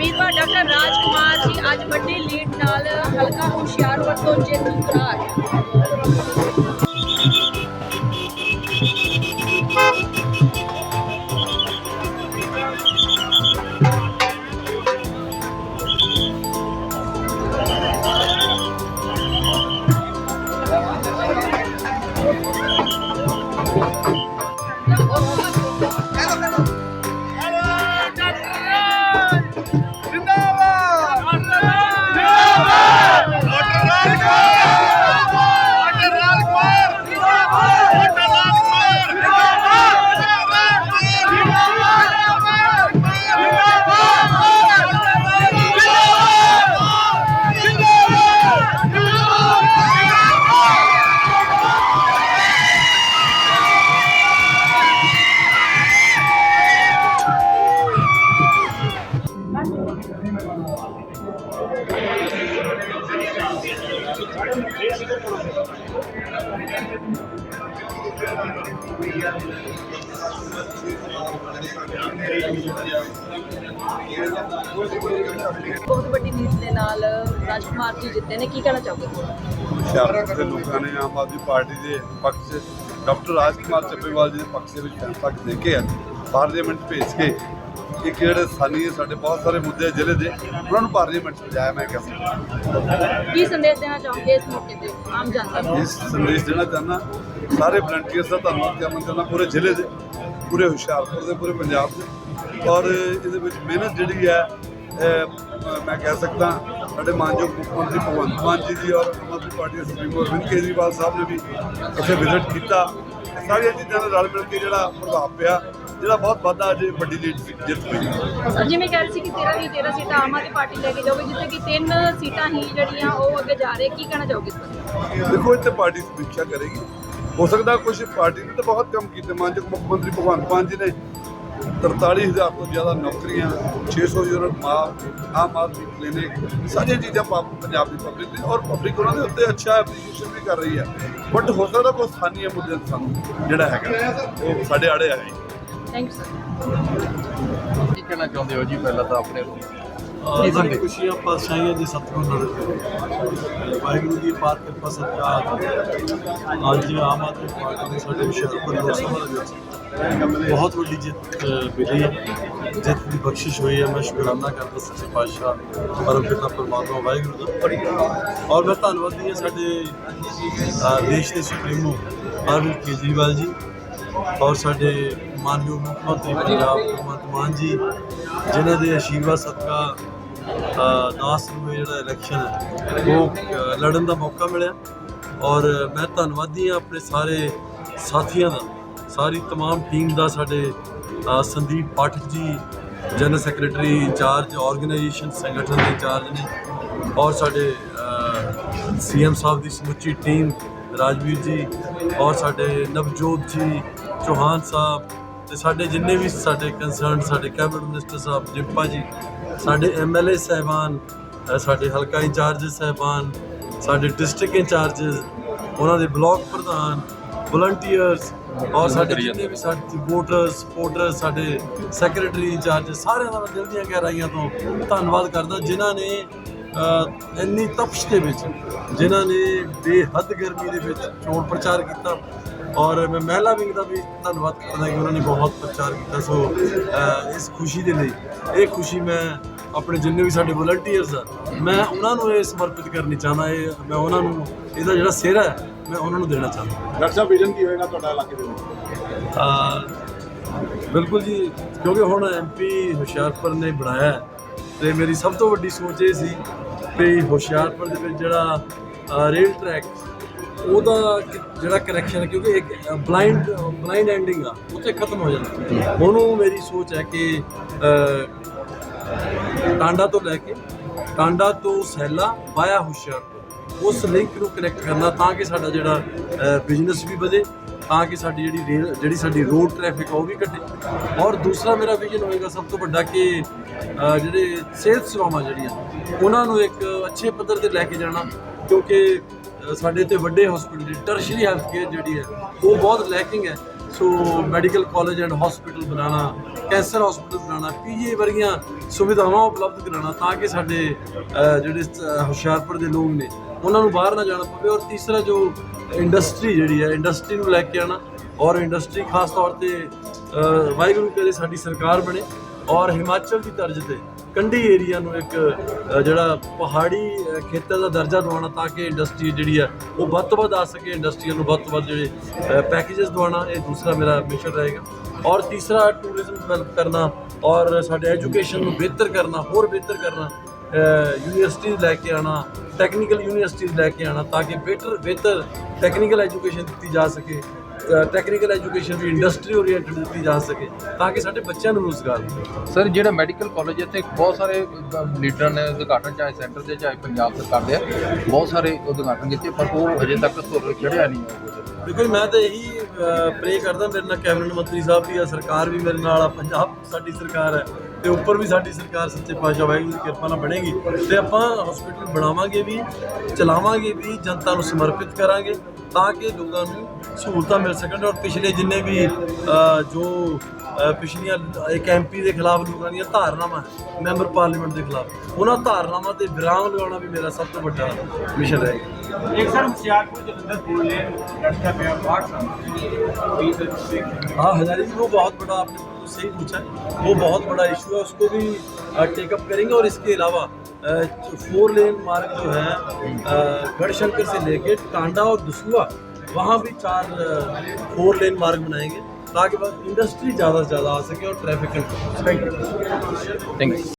ਉਮੀਦਵਾਰ ਡਾਕਟਰ ਰਾਜ ਕੁਮਾਰ ਜੀ ਅੱਜ ਵੱਡੀ ਲੀਡ ਨਾਲ ਹਲਕਾ ਹੁਸ਼ਿਆਰਪੁਰ ਤੋਂ ਜੇਤੂ ਕਰਾਰ ਬਹੁਤ ਵੱਡੀ ਲੀਡ ਦੇ ਨਾਲ ਰਾਜਕੁਮਾਰ ਜੀ ਜਿੱਤੇ ਨੇ, ਕੀ ਕਹਿਣਾ ਚਾਹੋਗੇ? ਹੁਸ਼ਿਆਰਪੁਰ ਦੇ ਲੋਕਾਂ ਨੇ ਆਮ ਆਦਮੀ ਪਾਰਟੀ ਦੇ ਪੱਖ 'ਚ ਡਾਕਟਰ ਰਾਜਕੁਮਾਰ ਚੱਬੇਵਾਲ ਜੀ ਦੇ ਪੱਖ ਦੇ ਵਿੱਚ ਫੈਸਲਾ ਦੇ ਕੇ ਆ ਪਾਰਲੀਮੈਂਟ ਭੇਜ ਕੇ ਇੱਕ ਜਿਹੜੇ ਸਾਨੀ ਸਾਡੇ ਬਹੁਤ ਸਾਰੇ ਮੁੱਦੇ ਜ਼ਿਲ੍ਹੇ ਦੇ। ਉਹਨਾਂ ਨੂੰ ਪਾਰਲੀਮੈਂਟ 'ਚ ਲਿਜਾਇਆ ਮੈਂ ਕਹਿ ਸਕਦਾ ਕੀ ਸੰਦੇਸ਼ ਦੇਣਾ ਚਾਹੋਗੇ ਇਸ ਮੌਕੇ ਤੇ ਆਮ ਜਨਤਾ ਨੂੰ? ਇਸ ਸੰਦੇਸ਼ ਦੇਣਾ ਚਾਹੁੰਦਾ ਸਾਰੇ ਵਲੰਟੀਅਰਸ ਦਾ ਧੰਨਵਾਦ ਕਰਨਾ ਚਾਹੁੰਦਾ ਪੂਰੇ ਜ਼ਿਲ੍ਹੇ ਦੇ ਪੂਰੇ ਹੁਸ਼ਿਆਰਪੁਰ ਦੇ ਪੂਰੇ ਪੰਜਾਬ ਦੇ। ਔਰ ਇਹਦੇ ਵਿੱਚ ਮਿਹਨਤ ਜਿਹੜੀ ਹੈ ਮੈਂ ਕਹਿ ਸਕਦਾ ਸਾਡੇ ਮਾਨਯੋਗ ਮੁੱਖ ਮੰਤਰੀ ਭਗਵੰਤ ਮਾਨ ਜੀ ਦੀ ਔਰ ਆਮ ਆਦਮੀ ਪਾਰਟੀ ਦੇ ਸੁਪਰੀਮੋ ਅਰਵਿੰਦ ਕੇਜਰੀਵਾਲ ਸਾਹਿਬ ਨੇ ਵੀ ਇੱਥੇ ਵਿਜ਼ਿਟ ਕੀਤਾ। ਸਾਰੀਆਂ ਚੀਜ਼ਾਂ ਦਾ ਰਲ ਮਿਲ ਕੇ ਜਿਹੜਾ ਪ੍ਰਭਾਵ ਪਿਆ ਜਿਹੜਾ ਬਹੁਤ ਵਾਧਾ ਅੱਜ ਵੱਡੀ ਲੀਡ ਜਿੱਤ ਹੋਈ। ਸਰ ਜਿਵੇਂ ਕਹਿ ਰਹੇ ਸੀ ਕਿ 13 ਦੀ 13 ਸੀਟਾਂ ਆਮ ਆਦਮੀ ਪਾਰਟੀ ਲੈ ਕੇ ਜਾਊਗੀ ਜਿੱਥੇ ਕਿ ਤਿੰਨ ਸੀਟਾਂ ਹੀ ਜਿਹੜੀਆਂ ਉਹ ਅੱਗੇ ਜਾ ਰਹੇ ਕੀ ਕਹਿਣਾ ਚਾਹੋਗੇ ਦੇਖੋ ਇੱਥੇ ਪਾਰਟੀ ਸਮੀਖਿਆ ਕਰੇਗੀ। ਹੋ ਸਕਦਾ ਕੁਝ ਪਾਰਟੀ ਨੇ ਤਾਂ ਬਹੁਤ ਕੰਮ ਕੀਤੇ। ਮਾਨਯੋਗ ਮੁੱਖ ਮੰਤਰੀ ਭਗਵੰਤ ਮਾਨ ਜੀ ਨੇ 43000 ਤੋਂ ਜ਼ਿਆਦਾ ਨੌਕਰੀਆਂ 600 ਯੂਨਿਟ ਮਾਫ ਆਮ ਆਦਮੀ ਕਲੀਨਿਕ ਸਾਰੀਆਂ ਚੀਜ਼ਾਂ ਪੰਜਾਬ ਦੀ ਪਬਲਿਕ ਨੇ। ਔਰ ਪਬਲਿਕ ਉਹਨਾਂ ਦੇ ਉੱਤੇ ਅੱਛਾ ਐਪਰੀਸ਼ੀਏਸ਼ਨ ਵੀ ਕਰ ਰਹੀ ਹੈ। ਬਟ ਹੋ ਸਕਦਾ ਕੋਈ ਸਥਾਨੀ ਮੁੱਦੇ ਸਾਨੂੰ ਜਿਹੜਾ ਹੈਗਾ ਉਹ ਸਾਡੇ ਆੜੇ ਆਏ ਥੈਂਕ ਯੂ ਸਰ ਕੀ ਕਹਿਣਾ ਚਾਹੁੰਦੇ ਹੋ ਜੀ ਪਹਿਲਾਂ ਤਾਂ ਆਪਣੇ ਨੂੰ ਸਾਡੀ ਖੁਸ਼ੀਆਂ ਪਾਤਸ਼ਾਹੀਆਂ ਦੀ ਸਤਿਗੁਰ ਨਾਲ। ਵਾਹਿਗੁਰੂ ਦੀ ਪਾਰ ਕਿਰਪਾ ਸਤਿਕਾਰ ਅੱਜ ਆਮ ਆਦਮੀ ਪਾਰਟੀ ਨੇ ਸਾਡੇ ਹੁਸ਼ਿਆਰਪੁਰ ਲੋਕ ਸਭਾ ਦੇ ਵਿੱਚ ਬਹੁਤ ਵੱਡੀ ਜਿੱਤ ਮਿਲੀ ਹੈ। ਜਿੱਤ ਦੀ ਬਖਸ਼ਿਸ਼ ਹੋਈ ਹੈ। ਮੈਂ ਸ਼ੁਕਰਾਨਾ ਕਰਦਾ ਸੱਚੇ ਪਾਤਸ਼ਾਹ ਪਰਮ ਪਿਤਾ ਪਰਮਾਤਮਾ ਵਾਹਿਗੁਰੂ ਦਾ। ਔਰ ਮੈਂ ਧੰਨਵਾਦੀ ਹਾਂ ਸਾਡੇ ਦੇਸ਼ ਦੇ ਸੁਪਰੀਮੋ ਅਰਵਿੰਦ ਕੇਜਰੀਵਾਲ ਜੀ ਔਰ ਸਾਡੇ ਮਾਨਯੋਗ ਮੁੱਖ ਮੰਤਰੀ ਪੰਜਾਬ ਭਗਵੰਤ ਮਾਨ ਜੀ, ਜਿਨ੍ਹਾਂ ਦੇ ਆਸ਼ੀਰਵਾਦ ਸਦਕਾ ਦਾਸ ਨੂੰ ਇਹ ਜਿਹੜਾ ਇਲੈਕਸ਼ਨ ਹੈ, ਉਹ ਲੜਨ ਦਾ ਮੌਕਾ ਮਿਲਿਆ। ਔਰ ਮੈਂ ਧੰਨਵਾਦੀ ਹਾਂ ਆਪਣੇ ਸਾਰੇ ਸਾਥੀਆਂ ਦਾ, ਸਾਰੀ ਤਮਾਮ ਟੀਮ ਦਾ, ਸਾਡੇ ਸੰਦੀਪ ਪਾਠਕ ਜੀ, ਜਨਰਲ ਸੈਕਟਰੀ ਇੰਚਾਰਜ ਆਰਗੇਨਾਈਜੇਸ਼ਨ ਸੰਗਠਨ ਦੇ ਇੰਚਾਰਜ ਨੇ, ਔਰ ਸਾਡੇ ਸੀਐਮ ਸਾਹਿਬ ਦੀ ਸਮੁੱਚੀ ਟੀਮ ਰਾਜਵੀਰ ਜੀ, ਔਰ ਸਾਡੇ ਨਵਜੋਤ ਜੀ, ਚੌਹਾਨ ਸਾਹਿਬ ਤੇ ਸਾਡੇ ਜਿੰਨੇ ਵੀ ਸਾਡੇ ਕੰਸਰਨ ਸਾਡੇ ਕੈਬਨਿਟ ਮਿਨਿਸਟਰ ਸਾਹਿਬ ਜਿੰਪਾ ਜੀ ਸਾਡੇ ਐਮਐਲਏ ਸਹਿਬਾਨ ਅ, ਸਾਡੇ ਹਲਕਾ ਇੰਚਾਰਜ ਸਹਿਬਾਨ ਸਾਡੇ ਡਿਸਟ੍ਰਿਕਟ ਇੰਚਾਰਜਸ ਉਹਨਾਂ ਦੇ ਬਲਾਕ ਪ੍ਰਧਾਨ ਵਲੰਟੀਅਰਸ ਔਰ ਸਾਡੇ ਜਿੰਨੇ ਵੀ ਸਾਡੇ ਵੋਟਰਸ ਸਪੋਰਟਰਸ ਸਾਡੇ ਸੈਕਟਰੀ ਇੰਚਾਰਜ ਸਾਰਿਆਂ ਦਾ ਮੈਂ ਦਿਲ ਦੀਆਂ ਗਹਿਰਾਈਆਂ ਤੋਂ ਧੰਨਵਾਦ ਕਰਦਾ ਜਿਨ੍ਹਾਂ ਨੇ ਇੰਨੀ ਤਪਸ਼ ਦੇ ਵਿੱਚ ਜਿਨ੍ਹਾਂ ਨੇ ਬੇਹੱਦ ਗਰਮੀ ਦੇ ਵਿੱਚ ਚੋਣ ਪ੍ਰਚਾਰ ਕੀਤਾ। ਔਰ ਮੈਂ ਮਹਿਲਾ ਵਿੰਗ ਦਾ ਵੀ ਧੰਨਵਾਦ ਕਰਦਾ ਕਿ ਉਹਨਾਂ ਨੇ ਬਹੁਤ ਪ੍ਰਚਾਰ ਕੀਤਾ। ਸੋ ਇਸ ਖੁਸ਼ੀ ਦੇ ਲਈ ਇਹ ਖੁਸ਼ੀ ਮੈਂ ਆਪਣੇ ਜਿੰਨੇ ਵੀ ਸਾਡੇ ਵਲੰਟੀਅਰਸ ਆ ਮੈਂ ਉਹਨਾਂ ਨੂੰ ਇਹ ਸਮਰਪਿਤ ਕਰਨੀ ਚਾਹੁੰਦਾ ਇਹ ਮੈਂ ਉਹਨਾਂ ਨੂੰ ਇਹਦਾ ਜਿਹੜਾ ਸਿਹਰਾ ਹੈ ਮੈਂ ਉਹਨਾਂ ਨੂੰ ਦੇਣਾ ਚਾਹੁੰਦਾ। ਡਾਕਟਰ ਸਾਹਿਬ ਵਿਜ਼ਨ ਕੀ ਹੋਏਗਾ ਤੁਹਾਡਾ ਇਲਾਕੇ ਦੇ ਵਿੱਚ? ਅਹ ਬਿਲਕੁਲ ਜੀ ਕਿਉਂਕਿ ਹੁਣ ਐਮਪੀ ਹੁਸ਼ਿਆਰਪੁਰ ਨੇ ਬਣਾਇਆ ਤੇ ਮੇਰੀ ਸਭ ਤੋਂ ਵੱਡੀ ਸੋਚ ਇਹ ਸੀ ਵੀ ਹੁਸ਼ਿਆਰਪੁਰ ਦੇ ਵਿੱਚ ਜਿਹੜਾ ਰੇਲ ਟਰੈਕ ਉਹਦਾ ਜਿਹੜਾ ਕਰੈਕਸ਼ਨ ਕਿਉਂਕਿ ਇੱਕ ਬਲਾਈਂਡ ਬਲਾਈਂਡ ਐਂਡਿੰਗ ਆ ਉੱਥੇ ਖਤਮ ਹੋ ਜਾਂਦਾ। ਉਹਨੂੰ ਮੇਰੀ ਸੋਚ ਹੈ ਕਿ ਟਾਂਡਾ ਤੋਂ ਲੈ ਕੇ ਟਾਂਡਾ ਤੋਂ ਸੈਲਾ ਵਾਇਆ ਹੁਸ਼ਿਆਰਪੁਰ ਉਸ ਲਿੰਕ ਨੂੰ ਕਨੈਕਟ ਕਰਨਾ ਤਾਂ ਕਿ ਸਾਡਾ ਜਿਹੜਾ ਬਿਜ਼ਨਸ ਵੀ ਵਧੇ ਤਾਂ ਕਿ ਸਾਡੀ ਜਿਹੜੀ ਰੇਲ ਜਿਹੜੀ ਸਾਡੀ ਰੋਡ ਟ੍ਰੈਫਿਕ ਉਹ ਵੀ ਘਟੇ। ਔਰ ਦੂਸਰਾ ਮੇਰਾ ਵਿਜ਼ਨ ਹੋਏਗਾ ਸਭ ਤੋਂ ਵੱਡਾ ਕਿ ਜਿਹੜੇ ਸਿਹਤ ਸੇਵਾਵਾਂ ਜਿਹੜੀਆਂ ਉਹਨਾਂ ਨੂੰ ਇੱਕ ਅੱਛੇ ਪੱਧਰ ਤੇ ਲੈ ਕੇ ਜਾਣਾ ਕਿਉਂਕਿ ਸਾਡੇ ਇੱਥੇ ਵੱਡੇ ਹਸਪੀਟਲ ਟਰਸ਼ਰੀ ਹੈਲਥ ਕੇਅਰ ਜਿਹੜੀ ਹੈ ਉਹ ਬਹੁਤ ਲੈਕਿੰਗ ਹੈ। So medical college and hospital ਬਣਾਉਣਾ ਕੈਂਸਰ ਹਸਪੀਟਲ ਬਣਾਉਣਾ ਪੀਜੀ ਵਰਗੀਆਂ ਸੁਵਿਧਾਵਾਂ ਉਪਲਬਧ ਕਰਾਉਣਾ ਤਾਂ ਕਿ ਸਾਡੇ ਜਿਹੜੇ ਹੁਸ਼ਿਆਰਪੁਰ ਦੇ ਲੋਕ ਨੇ ਉਹਨਾਂ ਨੂੰ ਬਾਹਰ ਨਾ ਜਾਣਾ ਪਵੇ। ਔਰ ਤੀਸਰਾ ਜੋ ਇੰਡਸਟਰੀ ਜਿਹੜੀ ਹੈ ਇੰਡਸਟਰੀ ਨੂੰ ਲੈ ਕੇ ਆਣਾ ਔਰ ਇੰਡਸਟਰੀ ਖਾਸ ਤੌਰ ਤੇ ਅਹ, ਵਾਹਿਗੁਰੂ ਕਰੇ ਸਾਡੀ ਸਰਕਾਰ ਬਣੇ ਔਰ ਹਿਮਾਚਲ ਦੀ ਤਰਜ਼ ਤੇ ਕੰਢੀ ਏਰੀਆ ਨੂੰ ਇੱਕ ਅ, ਜਿਹੜਾ ਪਹਾੜੀ ਅ, ਖੇਤਰ ਦਾ ਦਰਜਾ ਦਿਵਾਉਣਾ ਤਾਂ ਕਿ ਇੰਡਸਟਰੀ ਜਿਹੜੀ ਹੈ ਉਹ ਵੱਧ ਤੋਂ ਵੱਧ ਆ ਸਕੇ ਇੰਡਸਟਰੀਆਂ ਨੂੰ ਵੱਧ ਤੋਂ ਵੱਧ ਜਿਹੜੇ ਪੈਕੇजेस ਦਿਵਾਉਣਾ ਇਹ ਦੂਸਰਾ ਮੇਰਾ ਮਿਸ਼ਨ ਰਹੇਗਾ। ਔਰ ਤੀਸਰਾ ਟੂਰਿਜ਼ਮ ਡਿਵੈਲਪ ਕਰਨਾ ਔਰ ਸਾਡੇ ਐਜੂਕੇਸ਼ਨ ਨੂੰ ਬਿਹਤਰ ਕਰਨਾ ਹੋਰ ਬਿਹਤਰ ਕਰਨਾ ਯੂਨੀਵਰਸਿਟੀ ਲੈ ਕੇ ਆਣਾ ਟੈਕਨੀਕਲ ਯੂਨੀਵਰਸਿਟੀਜ਼ ਲੈ ਕੇ ਆਣਾ ਤਾਂ ਕਿ ਬਿਹਤਰ ਬਿਹਤਰ ਟੈਕਨੀਕਲ ਐਜੂਕੇਸ਼ਨ ਦਿੱਤੀ ਜਾ ਸਕੇ। ਟੈਕਨੀਕਲ ਐਜੂਕੇਸ਼ਨ ਵੀ ਇੰਡਸਟਰੀ ਓਰੀਐਂਟਡ ਦਿੱਤੀ ਜਾ ਸਕੇ ਤਾਂ ਕਿ ਸਾਡੇ ਬੱਚਿਆਂ ਨੂੰ ਰੋਜ਼ਗਾਰ ਮਿਲੇ। ਸਰ ਜਿਹੜਾ ਮੈਡੀਕਲ ਕਾਲਜ ਇੱਥੇ ਬਹੁਤ ਸਾਰੇ ਲੀਡਰਾਂ ਨੇ ਉਦਘਾਟਨ ਚਾਹੇ ਸੈਂਟਰ ਦੇ ਚਾਹੇ ਪੰਜਾਬ ਸਰਕਾਰ ਦੇ ਆ, ਬਹੁਤ ਸਾਰੇ ਉਦਘਾਟਨ ਕੀਤੇ ਪਰ ਉਹ ਅਜੇ ਤੱਕ ਧੁਰ ਚੜਿਆ ਨਹੀਂ ਹੈ। ਦੇਖੋ ਜੀ, ਮੈਂ ਤਾਂ ਇਹੀ ਪ੍ਰੇ ਕਰਦਾ ਮੇਰੇ ਨਾਲ ਕੈਬਨਿਟ ਮੰਤਰੀ ਸਾਹਿਬ ਵੀ ਆ ਸਰਕਾਰ ਵੀ ਮੇਰੇ ਨਾਲ ਆ ਪੰਜਾਬ ਸਾਡੀ ਸਰਕਾਰ ਹੈ ਤੇ ਉੱਪਰ ਵੀ ਸਾਡੀ ਸਰਕਾਰ ਸੱਚੇ ਪਾਤਸ਼ਾਹ ਵਾਹਿਗੁਰੂ ਦੀ ਕਿਰਪਾ ਨਾਲ ਬਣੇਗੀ ਤੇ ਆਪਾਂ ਹਸਪੀਟਲ ਬਣਾਵਾਂਗੇ ਵੀ ਚਲਾਵਾਂਗੇ ਵੀ ਜਨਤਾ ਨੂੰ ਸਮਰਪਿਤ ਕਰਾਂਗੇ ਤਾਂ ਕਿ ਲੋਕਾਂ ਨੂੰ ਸਹੂਲਤਾਂ ਮਿਲ ਸਕਣ ਔਰ ਪਿਛਲੇ ਜਿੰਨੇ ਵੀ ਜੋ ਪਿਛਲੀਆਂ ਇੱਕ ਐਮਪੀ ਦੇ ਖਿਲਾਫ ਲੋਕਾਂ ਦੀਆਂ ਧਾਰਨਾਵਾਂ ਮੈਂਬਰ ਪਾਰਲੀਮੈਂਟ ਦੇ ਖਿਲਾਫ ਉਹਨਾਂ ਧਾਰਨਾਵਾਂ ਤੇ ਵਿਰਾਮ ਲਗਾਉਣਾ ਵੀ ਮੇਰਾ ਸਭ ਤੋਂ ਵੱਡਾ ਮਿਸ਼ਨ ਹੈ। एक सर होशियारपुर जलंधर लड़का हाँ। हजारी जी वो बहुत बड़ा आपने बिल्कुल सही पूछा। है वो बहुत बड़ा इशू है उसको भी टेकअप करेंगे और इसके अलावा फोर लेन मार्ग जो है गढ़शंकर से लेके टांडा और दसुआ वहाँ भी चार फोर लेन मार्ग बनाएँगे ताकि बस इंडस्ट्री ज़्यादा से ज़्यादा आ सके और ट्रैफ़िक कंट्रोल थैंक यू